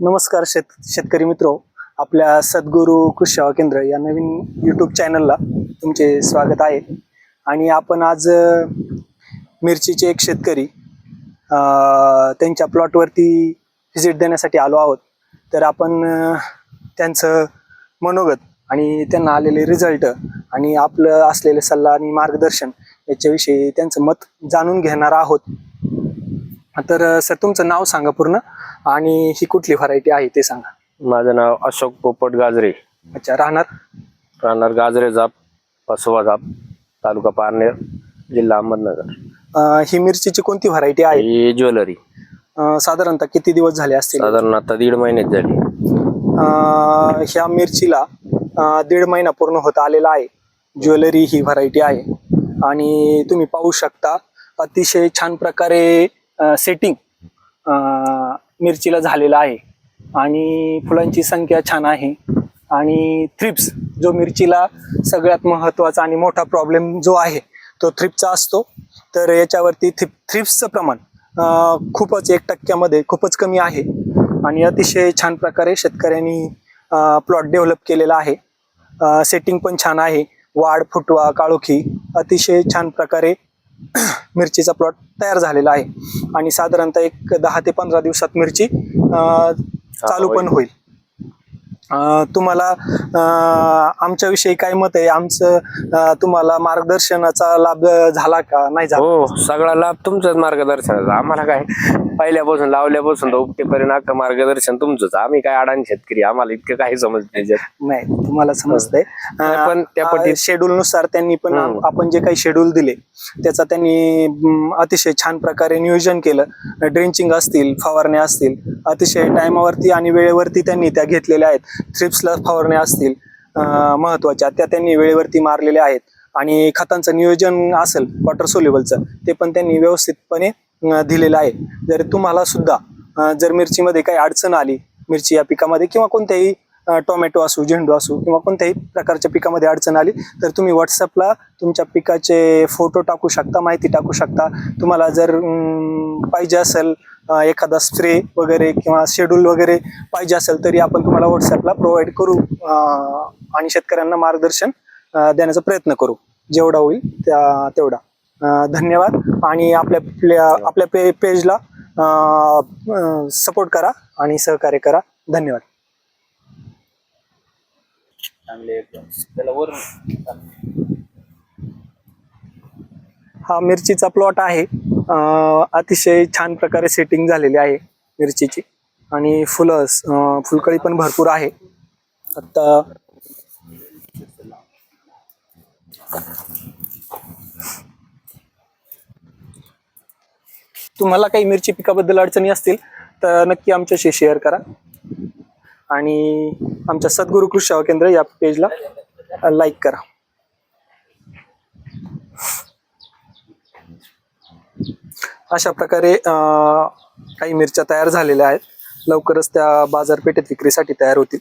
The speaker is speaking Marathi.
नमस्कार शेत शेतकरी मित्रो. आपल्या सद्गुरू कृषी सेवा केंद्र या नवीन यूट्यूब चॅनलला तुमचे स्वागत आहे. आणि आपण आज मिरचीचे एक शेतकरी त्यांच्या प्लॉटवरती व्हिजिट देण्यासाठी आलो आहोत. तर आपण त्यांचं मनोगत आणि त्यांना आलेले रिझल्ट आणि आपलं असलेले सल्ला आणि मार्गदर्शन याच्याविषयी त्यांचं मत जाणून घेणार आहोत. तर सर तुमचं नाव सांगा पूर्ण. आणि ही कुठली व्हरायटी आहे ते सांगा. माझं नाव अशोक पोपट गाजरे. अच्छा राहणार? राहणार गाजरे जाप पसोवा जाप तालुका पारनेर जिल्हा अहमदनगर. अ, ही मिरचीची कोणती व्हरायटी आहे? ही ज्वेलरी. अ, साधारणतः किती दिवस झाले असतील? साधारण आता दीड महिन्यात झाली. अ, ह्या मिरचीला अ, दीड महिना पूर्ण होत आलेला आहे. ज्वेलरी ही व्हरायटी आहे. आणि तुम्ही पाहू शकता अतिशय छान प्रकारे सेटिंग मिरचीला झालेला आहे. आणि फुलांची संख्या छान आहे. आणि थ्रिप्स जो मिरचीला सगळ्यात महत्त्वाचा आणि मोठा प्रॉब्लेम जो आहे तो थ्रिप्सचा असतो. तर याच्यावरती थ्रिप थ्रिप्सचं प्रमाण खूपच एक टक्क्यामध्ये खूपच कमी आहे. आणि अतिशय छान प्रकारे शेतकऱ्यांनी प्लॉट डेव्हलप केलेला आहे. सेटिंग पण छान आहे. वाढ फुटवा काळोखी अतिशय छान प्रकारे मिरचीचा प्लॉट तयार झालेला आहे. आणि साधारणतः एक दहा ते पंधरा दिवसात मिरची चालू पण होईल. अं, तुम्हाला आमच्याविषयी काय मत आहे? आमचं तुम्हाला मार्गदर्शनाचा लाभ झाला का? नाही झाला? हो सगळा लाभ तुमचाच मार्गदर्शनाचा. आम्हाला काय? पहिल्यापासून लावल्यापासून तर उपटेपर्यंत अख्खं मार्गदर्शन तुमचंच. आम्ही काय अडाणी शेतकरी आम्हाला इतकं काही समज नाही त्याच्यात. नाही तुम्हाला समजतंय. पण त्या पटीत- शेड्यूल नुसार त्यांनी पण हम्म. आपण जे काही शेड्यूल दिले त्याचा त्यांनी म, अतिशय छान प्रकारे नियोजन केलं. ड्रिंचिंग असतील फवारण्या असतील अतिशय टायमावरती आणि वेळेवरती त्यांनी त्या घेतलेल्या आहेत. थ्रिप्सला फवारण्या असतील अं, महत्त्वाच्या त्या त्यांनी वेळेवरती मारलेल्या आहेत. आणि खतांचं नियोजन असेल वॉटर सोल्युबलचं ते पण त्यांनी व्यवस्थितपणे दिलेलं आहे. जर तुम्हाला सुद्धा जर मिरचीमध्ये काही अडचण आली मिरची या पिकामध्ये किंवा कोणत्याही टोमॅटो असू झेंडू असू किंवा कोणत्याही प्रकारच्या पिकामध्ये अडचण आली तर तुम्ही व्हॉट्सअपला तुमच्या पिकाचे फोटो टाकू शकता माहिती टाकू शकता. तुम्हाला जर पाहिजे असेल एखादा स्प्रे वगैरे किंवा शेड्यूल वगैरे पाहिजे असेल तरी आपण तुम्हाला व्हॉट्सअपला प्रोव्हाइड करू आणि शेतकऱ्यांना मार्गदर्शन देण्याचा प्रयत्न करू. जेवढा होईल त्या तेवढा. धन्यवाद. आणि आपल्या आपल्या- आपल्या पे पेजला सपोर्ट करा आणि सहकार्य करा. धन्यवाद. हा मिरचीचा प्लॉट आहे. अतिशय छान प्रकारे सेटिंग झालेली आहे मिरचीची. आणि फुलं फुलकळी पण भरपूर आहे. आता तुम्हाला काही मिरची पिकाबद्दल अडचणी असतील तर नक्की आमच्याशी शेअर करा. आणि आमच्या सद्गुरू कृषी सेवा केंद्र या पेजला लाईक करा. अशा प्रकारे काही मिरच्या तयार झालेल्या आहेत. लवकरच त्या बाजारपेठेत विक्रीसाठी तयार होतील.